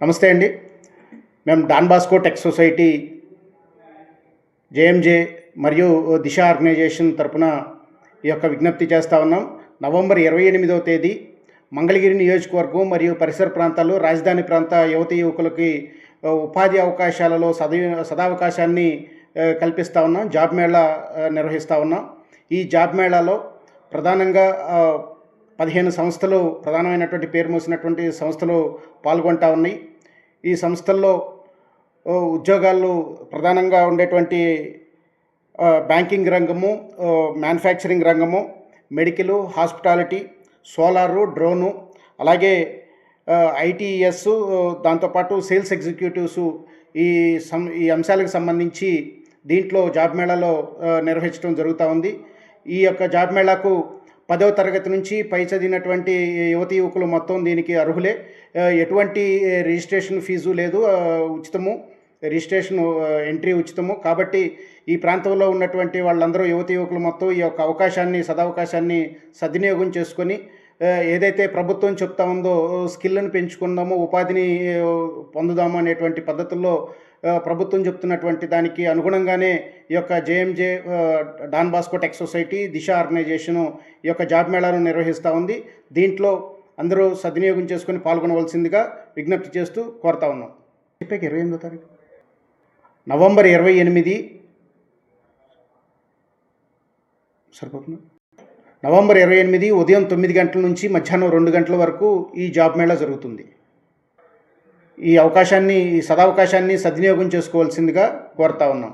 నమస్తే అండి. మేము Don Bosco tech society JMJ మరియు దిశ ఆర్గనైజేషన్ తరపున ఈ యొక్క విజ్ఞప్తి చేస్తూ ఉన్నాం. నవంబర్ ఇరవై ఎనిమిదవ తేదీ మంగళగిరి నియోజకవర్గం మరియు పరిసర ప్రాంతాల్లో రాజధాని ప్రాంత యువత యువకులకి ఉపాధి అవకాశాలలో సదవి సదావకాశాన్ని కల్పిస్తూ ఉన్నాం జాబ్ మేళా నిర్వహిస్తూ ఉన్నాం. ఈ జాబ్ మేళాలో ప్రధానంగా పదిహేను సంస్థలు ప్రధానమైనటువంటి పేరు మోసినటువంటి సంస్థలు పాల్గొంటా ఉన్నాయి. ఈ సంస్థల్లో ఉద్యోగాలు ప్రధానంగా ఉండేటువంటి బ్యాంకింగ్ రంగము మ్యానుఫ్యాక్చరింగ్ రంగము మెడికల్ హాస్పిటాలిటీ సోలారు డ్రోను అలాగే ఐటీఎస్ దాంతోపాటు సేల్స్ ఎగ్జిక్యూటివ్స్ ఈ సం ఈ అంశాలకు సంబంధించి దీంట్లో జాబ్ మేళాలో నిర్వహించడం జరుగుతూ ఉంది. ఈ యొక్క జాబ్ మేళాకు పదవ తరగతి నుంచి పై చదివినటువంటి యువతి యువకులు మొత్తం దీనికి అర్హులే. ఎటువంటి రిజిస్ట్రేషన్ ఫీజు లేదు. ఉచితము రిజిస్ట్రేషన్ ఎంట్రీ ఉచితము. కాబట్టి ఈ ప్రాంతంలో ఉన్నటువంటి వాళ్ళందరూ యువతి యువకులు మొత్తం ఈ యొక్క అవకాశాన్ని సదవకాశాన్ని సద్వినియోగం చేసుకొని ఏదైతే ప్రభుత్వం చెప్తా ఉందో స్కిల్ని పెంచుకుందాము ఉపాధిని పొందుదాము అనేటువంటి పద్ధతుల్లో ప్రభుత్వం చెప్తున్నటువంటి దానికి అనుగుణంగానే ఈ యొక్క JMJ Don Bosco tech society Disha organisation ఈ యొక్క జాబ్ మేళాను నిర్వహిస్తూ ఉంది. దీంట్లో అందరూ సద్వినియోగం చేసుకొని పాల్గొనవలసిందిగా విజ్ఞప్తి చేస్తూ కోరుతా ఉన్నాం. చెప్పాక ఇరవై ఎనిమిదో తారీఖు. నవంబర్ ఇరవై ఎనిమిది. సరిపోతుంది? నవంబర్ ఇరవై ఎనిమిది ఉదయం తొమ్మిది గంటల నుంచి మధ్యాహ్నం రెండు గంటల వరకు ఈ జాబ్ మేళా జరుగుతుంది. ఈ అవకాశాన్ని ఈ సదావకాశాన్ని సద్వినియోగం చేసుకోవాల్సిందిగా కోరుతా ఉన్నాం.